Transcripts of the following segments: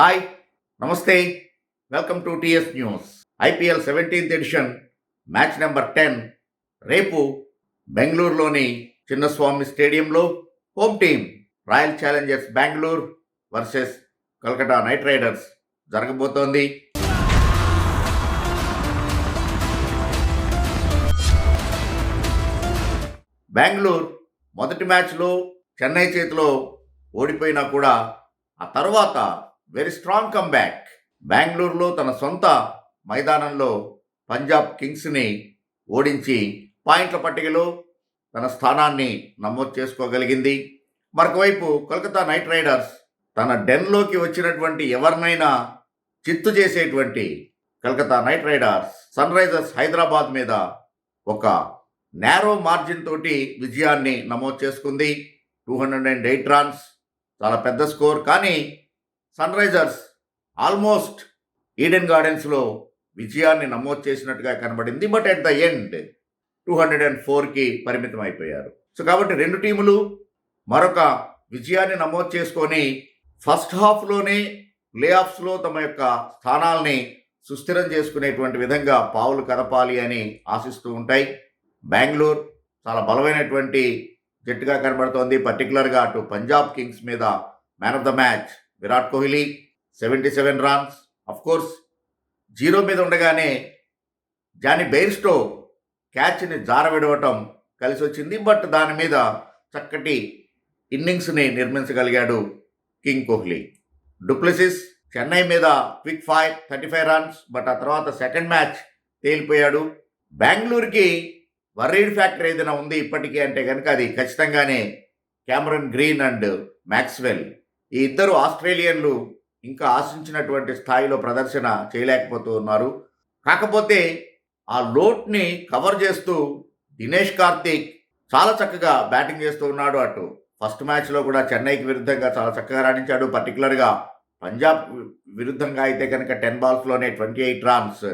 Hi నమస్తే. Welcome to TS news. IPL seventeenth edition match number ten. రేపు బెంగళూరులోని చిన్నస్వామి స్టేడియంలో home team Royal Challengers Bengaluru versus Kolkata Knight Riders జరగబోతోంది. బెంగళూరు మొదటి మ్యాచ్లో చెన్నై చేతిలో ఓడిపోయినా కూడా ఆ తర్వాత వెరీ స్ట్రాంగ్ కమ్బ్యాక్ బెంగళూరులో తన సొంత మైదానంలో పంజాబ్ కింగ్స్ని ఓడించి పాయింట్ల పట్టికలో తన స్థానాన్ని నమోదు చేసుకోగలిగింది. మరొకవైపు కోల్కతా నైట్ రైడర్స్ తన డెన్లోకి వచ్చినటువంటి ఎవరినైనా చిత్తు చేసేటువంటి Calcutta Knight Riders Sunrisers Hyderabad మీద ఒక నేరో మార్జిన్ తోటి విజయాన్ని నమోదు చేసుకుంది. Two hundred and eight runs. చాలా పెద్ద స్కోర్. కానీ సన్ రైజర్స్ ఆల్మోస్ట్ ఈడెన్ గార్డెన్స్లో విజయాన్ని నమోదు చేసినట్టుగా కనబడింది. But at the end two hundred and ఫోర్కి పరిమితం అయిపోయారు. సో కాబట్టి రెండు టీములు మరొక విజయాన్ని నమోదు చేసుకొని ఫస్ట్ హాఫ్లోనే ప్లే ఆఫ్స్లో తమ యొక్క స్థానాల్ని సుస్థిరం చేసుకునేటువంటి విధంగా పావులు కదపాలి అని ఆశిస్తూ ఉంటాయి. బెంగళూరు చాలా బలమైనటువంటి జట్టుగా కనబడుతోంది. పర్టికులర్గా అటు పంజాబ్ కింగ్స్ మీద man of the match Virat Kohli seventy seven runs. Of course zero మీద ఉండగానే జానీ బెయిర్స్టో క్యాచ్ని జారవిడవటం కలిసి వచ్చింది బట్ దాని మీద చక్కటి ఇన్నింగ్స్ని నిర్మించగలిగాడు king Kohli. Du Plessis Chennai మీద quick five thirty five runs. But ఆ తర్వాత సెకండ్ మ్యాచ్ తేలిపోయాడు. బెంగళూరుకి వర్రీడ్ ఫ్యాక్టర్ ఏదైనా ఉంది ఇప్పటికీ అంటే కనుక అది ఖచ్చితంగానే క్యామరన్ గ్రీన్ అండ్ మ్యాక్స్వెల్. ఈ ఇద్దరు ఆస్ట్రేలియన్లు ఇంకా ఆశించినటువంటి స్థాయిలో ప్రదర్శన చేయలేకపోతూ ఉన్నారు. కాకపోతే ఆ లోట్ని కవర్ చేస్తూ దినేష్ కార్తీక్ చాలా చక్కగా బ్యాటింగ్ చేస్తూ ఉన్నాడు అటు. ఫస్ట్ మ్యాచ్లో కూడా చెన్నైకి విరుద్ధంగా చాలా చక్కగా రాణించాడు. పర్టికులర్గా పంజాబ్ విరుద్ధంగా అయితే కనుక టెన్ బాల్స్లోనే ట్వంటీ ఎయిట్ రన్స్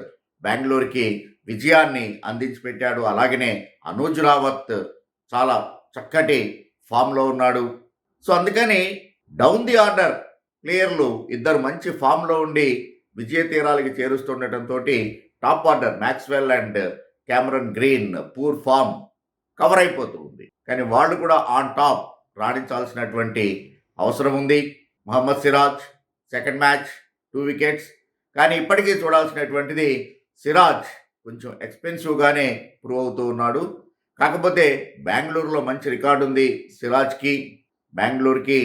బెంగళూరుకి విజయాన్ని అందించి పెట్టాడు అలాగనే అనూజ్ రావత్ చాలా చక్కటి ఫామ్లో ఉన్నాడు. సో అందుకని డౌన్ ది ఆర్డర్ ప్లేయర్లు ఇద్దరు మంచి ఫామ్లో ఉండి విజయ తీరాలకి చేరుస్తుండటంతో top order Maxwell and Cameron Green poor form cover అయిపోతూ ఉంది. కానీ వాళ్ళు కూడా ఆన్ టాప్ రాణించాల్సినటువంటి అవసరం ఉంది. Mohammed Siraj second match two wickets కానీ ఇప్పటికీ చూడాల్సినటువంటిది సిరాజ్ కొంచెం ఎక్స్పెన్సివ్గానే ప్రూవ్ అవుతూ ఉన్నాడు. కాకపోతే బెంగళూరులో మంచి రికార్డు ఉంది సిరాజ్కి బెంగళూరుకి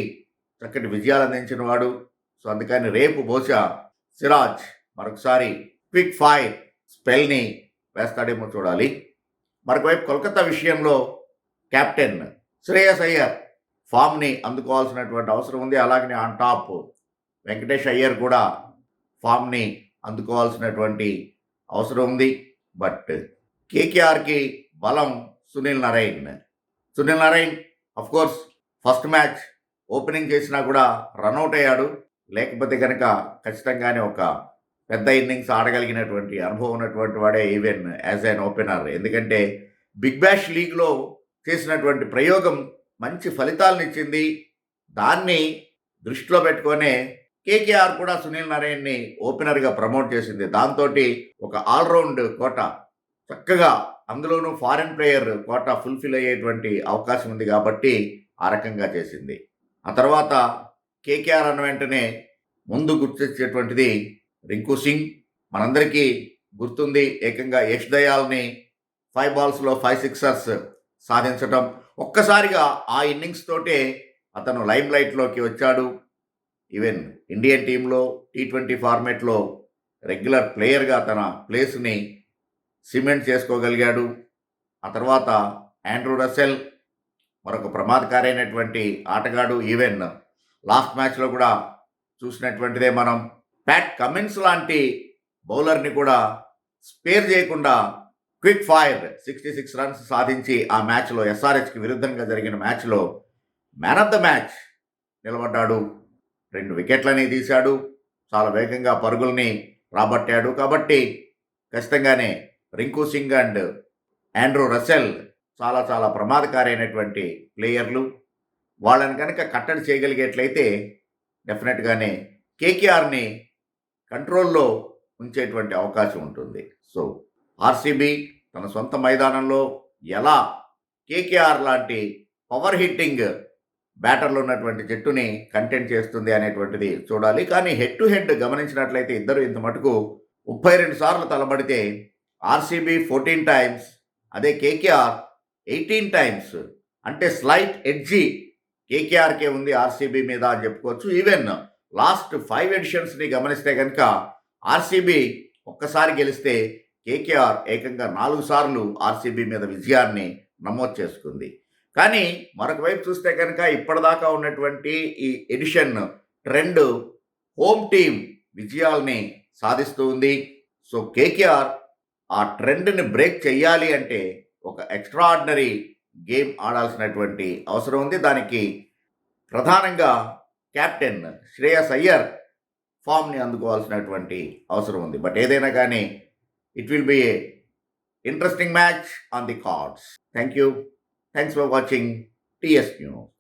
చక్కటి విజయాలు అందించిన వాడు సో అందుకని రేపు బహుశా సిరాజ్ మరొకసారి క్విక్ ఫైర్ స్పెల్ని వేస్తాడేమో చూడాలి. మరొకవైపు కోల్కతా విషయంలో కెప్టెన్ శ్రేయస్ అయ్యర్ ఫామ్ని అందుకోవాల్సినటువంటి అవసరం ఉంది. అలాగనే ఆన్ టాప్ వెంకటేష్ అయ్యర్ కూడా ఫామ్ని అందుకోవాల్సినటువంటి అవసరం ఉంది. బట్ కేకేఆర్కి బలం Sunil Narine. Sunil Narine of course first match opening చేసినా కూడా రన్అట్ అయ్యాడు. లేకపోతే కనుక ఖచ్చితంగానే ఒక పెద్ద ఇన్నింగ్స్ ఆడగలిగినటువంటి అనుభవం ఉన్నటువంటి వాడే ఈవెన్ యాజ్ అన్ ఓపెనర్. ఎందుకంటే బిగ్ బ్యాష్ లీగ్లో చేసినటువంటి ప్రయోగం మంచి ఫలితాలను ఇచ్చింది. దాన్ని దృష్టిలో పెట్టుకొనే కేకేఆర్ కూడా సునీల్ నారాయణ్ని ఓపెనర్గా ప్రమోట్ చేసింది. దాంతో ఒక ఆల్రౌండ్ కోట చక్కగా అందులోనూ ఫారెన్ ప్లేయర్ కోట ఫుల్ఫిల్ అయ్యేటువంటి అవకాశం ఉంది కాబట్టి ఆ రకంగా చేసింది. ఆ తర్వాత కేకేఆర్ అన్న వెంటనే ముందు గుర్తించేటువంటిది రింకు సింగ్. మనందరికీ గుర్తుంది ఏకంగా యష్ దయాల్ని ఫైవ్ బాల్స్లో ఫైవ్ సిక్సర్స్ సాధించటం. ఒక్కసారిగా ఆ ఇన్నింగ్స్ తోటే అతను లైమ్ లైట్లోకి వచ్చాడు. ఈవెన్ ఇండియన్ టీంలో టీ ట్వంటీ ఫార్మేట్లో రెగ్యులర్ ప్లేయర్గా తన ప్లేస్ని సిమెంట్ చేసుకోగలిగాడు. ఆ తర్వాత ఆండ్రూ రసెల్ మరొక ప్రమాదకారైనటువంటి ఆటగాడు ఈవెన్ లాస్ట్ మ్యాచ్లో కూడా చూసినటువంటిదే మనం ప్యాట్ కమిన్స్ లాంటి బౌలర్ని కూడా స్పేర్ చేయకుండా quick fire sixty six runs సాధించి ఆ మ్యాచ్లో ఎస్ఆర్హెచ్కి విరుద్ధంగా జరిగిన మ్యాచ్లో మ్యాన్ ఆఫ్ ద మ్యాచ్ నిలబడ్డాడు. రెండు వికెట్లని తీశాడు. చాలా వేగంగా పరుగుల్ని రాబట్టాడు. కాబట్టి ఖచ్చితంగానే Rinku Singh and Andre Russell చాలా చాలా ప్రమాదకారైనటువంటి ప్లేయర్లు. వాళ్ళని కనుక కట్టడి చేయగలిగేట్లయితే డెఫినెట్గానే కేకేఆర్ని కంట్రోల్లో ఉంచేటువంటి అవకాశం ఉంటుంది. సో ఆర్సీబీ తన సొంత మైదానంలో ఎలా కేకేఆర్ లాంటి పవర్ హిట్టింగ్ బ్యాటర్లు ఉన్నటువంటి జట్టుని కంటెంట్ చేస్తుంది అనేటువంటిది చూడాలి. కానీ హెడ్ టు హెడ్ గమనించినట్లయితే ఇద్దరు ఇంత మటుకు ముప్పై రెండు సార్లు తలబడితే ఆర్సీబీ ఫోర్టీన్ టైమ్స్ అదే కేకేఆర్ ఎయిటీన్ టైమ్స్ అంటే స్లైట్ ఎడ్జీ కేకేఆర్కే ఉంది ఆర్సీబీ మీద అని చెప్పుకోవచ్చు. ఈవెన్ లాస్ట్ ఫైవ్ ఎడిషన్స్ని గమనిస్తే కనుక ఆర్సీబీ ఒక్కసారి గెలిస్తే కేకేఆర్ ఏకంగా నాలుగు సార్లు ఆర్సీబీ మీద విజయాన్ని నమోదు చేసుకుంది. కానీ మరొక వైపు చూస్తే కనుక ఇప్పటిదాకా ఉన్నటువంటి ఈ ఎడిషన్ ట్రెండ్ హోమ్ టీం విజయాల్ని సాధిస్తూ ఉంది. సో కేకేఆర్ ఆ ట్రెండ్ని బ్రేక్ చేయాలి అంటే ఒక ఎక్స్ట్రాడినరీ గేమ్ ఆడాల్సినటువంటి అవసరం ఉంది. దానికి ప్రధానంగా కెప్టెన్ శ్రేయస్ అయ్యర్ ఫామ్ని అందుకోవాల్సినటువంటి అవసరం ఉంది. బట్ ఏదైనా కానీ it will be a interesting match on the cards thank you thanks for watching TS news